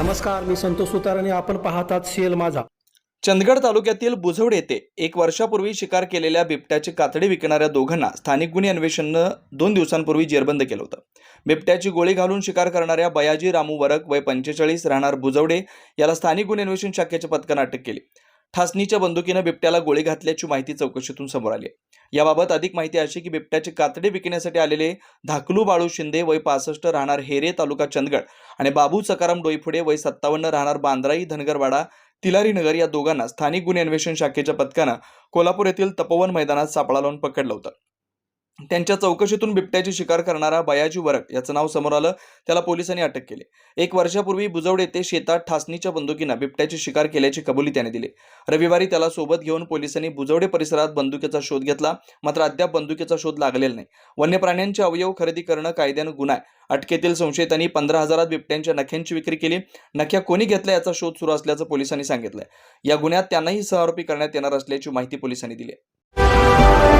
नमस्कार मी संतोष सुतार आणि आपण पाहतात सीएल माझा. चंदगड तालुक्यातील बुझवड येथे एक वर्षापूर्वी शिकार केलेल्या बिबट्याची कातडी विकणाऱ्या दोघांना स्थानिक गुन्हे अन्वेषणनं दोन दिवसांपूर्वी जेरबंद केलं होतं. बिबट्याची गोळी घालून शिकार करणाऱ्या बयाजी रामू वरक वय पंचेचाळीस राहणार बुजवडे याला स्थानिक गुन्हे अन्वेषण शाखेच्या पथकानं अटक केली. ठासणीच्या बंदुकीनं बिबट्याला गोळी घातल्याची माहिती चौकशीतून समोर आली आहे. याबाबत अधिक माहिती अशी की बिबट्याची कातडी विकण्यासाठी आलेले धाकलू बाळू शिंदे वय पासष्ट राहणार हेरे तालुका चंदगड आणि बाबू सकाराम डोईफुडे वय सत्तावन्न राहणार बांद्राई धनगरवाडा तिलारी नगर या दोघांना स्थानिक गुन्हे अन्वेषण शाखेच्या पथकानं कोल्हापूर येथील तपोवन मैदानात सापळा लावून पकडलं होतं त्यांच्या चौकशीतून बिबट्याची शिकार करणारा बयाजी वरक याचं नाव समोर आलं. त्याला पोलिसांनी अटक केली. एक वर्षापूर्वी बुजवड येथे शेतात ठासणीच्या बंदुकीनं बिबट्याची शिकार केल्याची कबुली त्याने दिली. रविवारी त्याला सोबत घेऊन पोलिसांनी बुजवडे परिसरात बंदुकीचा शोध घेतला. मात्र अद्याप बंदुकीचा शोध लागलेला नाही. वन्य प्राण्यांचे अवयव खरेदी करणं कायद्यानं गुन्हा आहे. अटकेतील संशयितांनी पंधरा हजारात बिबट्यांच्या नख्यांची विक्री केली. नख्या कोणी घेतल्या याचा शोध सुरू असल्याचं पोलिसांनी सांगितलंय. या गुन्ह्यात त्यांनाही सहआरोपी करण्यात येणार असल्याची माहिती पोलिसांनी दिली आहे.